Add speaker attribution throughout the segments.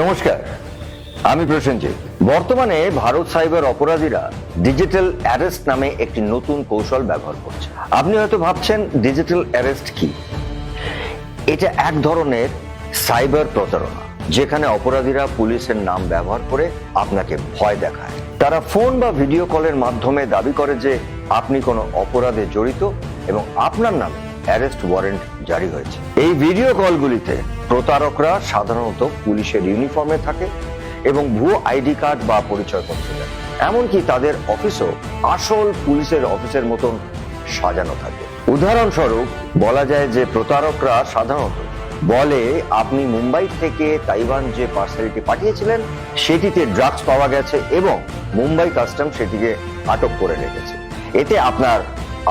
Speaker 1: নমস্কার, আমি প্রসেনজিৎ। বর্তমানে ভারত সাইবার অপরাধীরা ডিজিটাল অ্যারেস্ট নামে একটি নতুন কৌশল ব্যবহার করছে। আপনি হয়তো ভাবছেন, ডিজিটাল অ্যারেস্ট কি? এটা এক ধরনের সাইবার প্রতারণা, যেখানে অপরাধীরা পুলিশের নাম ব্যবহার করে আপনাকে ভয় দেখায়। তারা ফোন বা ভিডিও কলের মাধ্যমে দাবি করে যে আপনি কোনো অপরাধে জড়িত এবং আপনার নামে অ্যারেস্ট ওয়ারেন্ট জারি হয়েছে। এই ভিডিও কলগুলিতে প্রতারকরা সাধারণত পুলিশের ইউনিফর্মে থাকে এবং ভুয়ো আইডি কার্ড বা পরিচয়পত্র দেয়। এমনকি তাদের অফিসও আসল পুলিশের অফিসের মতন সাজানো থাকে। উদাহরণস্বরূপ, বলা যায় যে প্রতারকরা সাধারণত বলে, আপনি মুম্বাই থেকে তাইওয়ান যে পার্সেলটি পাঠিয়েছিলেন, সেটিতে ড্রাগস পাওয়া গেছে এবং মুম্বাই কাস্টম সেটিকে আটক করে রেখেছে। এতে আপনার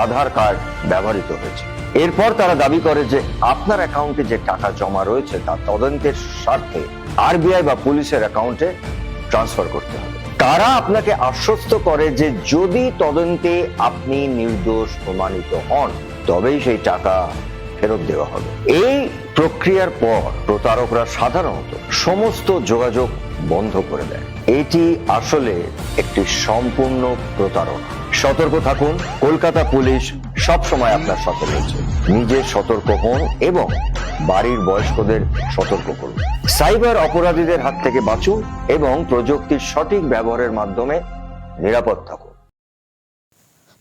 Speaker 1: আধার কার্ড ব্যবহৃত হয়েছে। এরপর তারা দাবি করে যে আপনার অ্যাকাউন্টে যে টাকা জমা রয়েছে তা তদন্তের স্বার্থে আরবিআই বা পুলিশের অ্যাকাউন্টে ট্রান্সফার করতে হবে। তারা আপনাকে আশ্বস্ত করে যে যদি তদন্তে আপনি নির্দোষ প্রমাণিত হন, তবেই সেই টাকা ফেরত দেওয়া হবে। এই প্রক্রিয়ার পর প্রতারকরা সাধারণত সমস্ত যোগাযোগ বন্ধ করে দেয়। এটি আসলে একটি সম্পূর্ণ প্রতারণা। সতর্ক থাকুন, কলকাতা পুলিশ সব সময় আপনার সাথে রয়েছে। নিজে সতর্ক হন এবং বাড়ির বয়স্কদের সতর্ক করুন। সাইবার অপরাধীদের হাত থেকে বাঁচুন এবং প্রযুক্তির সঠিক ব্যবহারের মাধ্যমে নিরাপদ থাকুন।